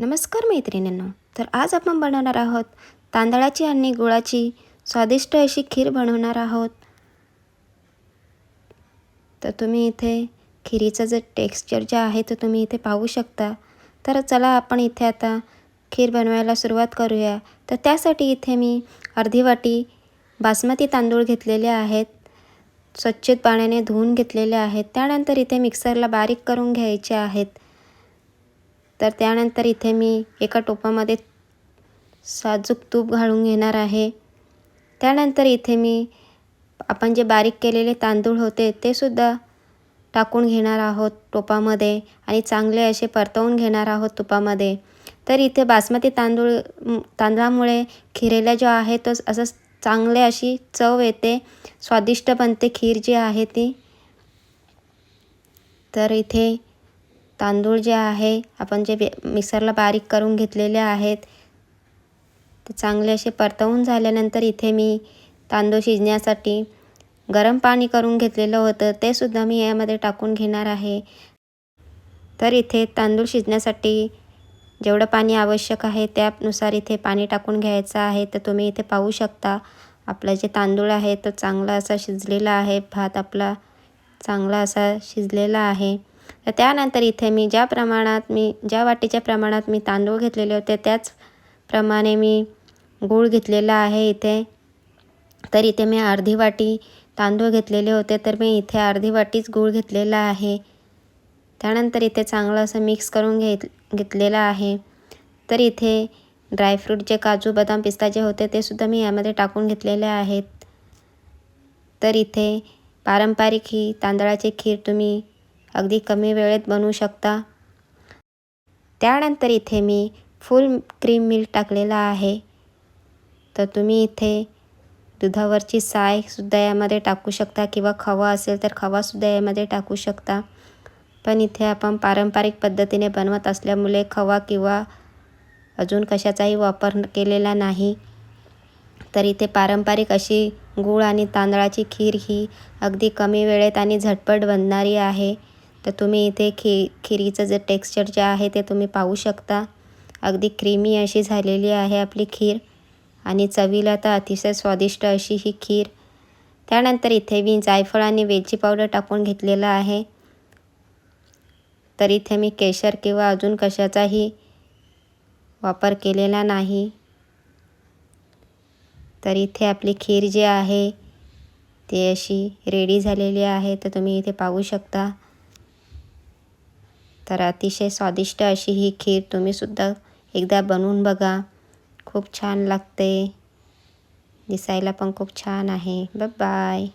नमस्कार मैत्रिणींनो तर आज आपण बनवणार आहोत तांदळाची आणि गुळाची स्वादिष्ट अशी खीर बनवणार आहोत. तर तुम्ही इथे खिरीचं जे टेक्स्चर जे आहे ते तुम्ही इथे पाहू शकता. तर चला आपण इथे आता खीर बनवायला सुरुवात करूया. तर त्यासाठी इथे मी अर्धी वाटी बासमती तांदूळ घेतलेले आहेत. स्वच्छ पाण्याने धुवून घेतलेले आहेत. त्यानंतर इथे मिक्सरला बारीक करून घ्यायचे आहेत. तर त्यानंतर इथे मी एका टोपामध्ये साजूक तूप घालून घेणार आहे. त्यानंतर इथे मी आपण जे बारीक केलेले तांदूळ होते ते सुद्धा टाकून घेणार आहोत टोपामध्ये आणि चांगले असे परतवून घेणार आहोत तुपामध्ये. तर इथे बासमती तांदूळ तांदळामुळे खिरेला जो आहे तो असं चांगले अशी चव येते. स्वादिष्ट बनते खीर जी आहे ती. तर इथे तांदूळ जे आहे आपण जे मिक्सरला बारीक करून घेतलेले आहेत ते चांगले असे परतवून झाल्यानंतर इथे मी तांदूळ शिजण्यासाठी गरम पाणी करून घेतलेलं होतं ते सुद्धा मी यामध्ये टाकून घेणार आहे. तर इथे तांदूळ शिजण्यासाठी जेवढं पाणी आवश्यक आहे त्यानुसार इथे पाणी टाकून घ्यायचं आहे. तर तुम्ही इथे पाहू शकता आपलं जे तांदूळ आहे तो चांगला असा शिजलेला आहे भात आपला चांगला असा शिजलेला आहे. तर त्यानंतर इथे मी ज्या प्रमाणात मी ज्या वाटीच्या प्रमाणात मी तांदूळ घेतलेले होते त्याच प्रमाणे मी गूळ घेतलेला आहे इथे. तर इथे मी अर्धी वाटी तांदूळ घेतलेले होते तर मी इथे अर्धी वाटीच गूळ घेतलेला आहे. त्यानंतर इथे चांगलं असं मिक्स करून घेत घेतलेलं आहे. तर इथे ड्रायफ्रूट जे काजू बदाम पिस्ता जे होते ते सुद्धा मी यामध्ये टाकून घेतलेले आहेत. तर इथे पारंपरिक ही तांदळाची खीर तुम्ही अगदी कमी वेळेत बनवू शकता. त्यानंतर इथे मी फुल क्रीम मिल्क टाकलेला आहे. तर तुम्ही इथे दुधावरची सायसुद्धा यामध्ये टाकू शकता किंवा खवा असेल तर खवासुद्धा यामध्ये टाकू शकता. पण इथे आपण पारंपरिक पद्धतीने बनवत असल्यामुळे खवा किंवा अजून कशाचाही वापर केलेला नाही. तर इथे पारंपरिक अशी गूळ आणि तांदळाची खीर ही अगदी कमी वेळेत आणि झटपट बनणारी आहे. तर तुम्ही इथे खि खिरीचं जे टेक्स्चर जे आहे ते तुम्ही पाहू शकता. अगदी क्रीमी अशी झालेली आहे आपली खीर. आणि चवीला तर अतिशय स्वादिष्ट अशी ही खीर. त्यानंतर इथे मी जायफळ आणि वेलची पावडर टाकून घेतलेलं आहे. तर इथे मी केशर किंवा अजून कशाचाही वापर केलेला नाही. तर इथे आपली खीर जी आहे ती अशी रेडी झालेली आहे. तर तुम्ही इथे पाहू शकता. तर अतिशय स्वादिष्ट अशी ही खीर तुम्हीसुद्धा एकदा बनवून बघा. खूप छान लागते. दिसायला पण खूप छान आहे. बाय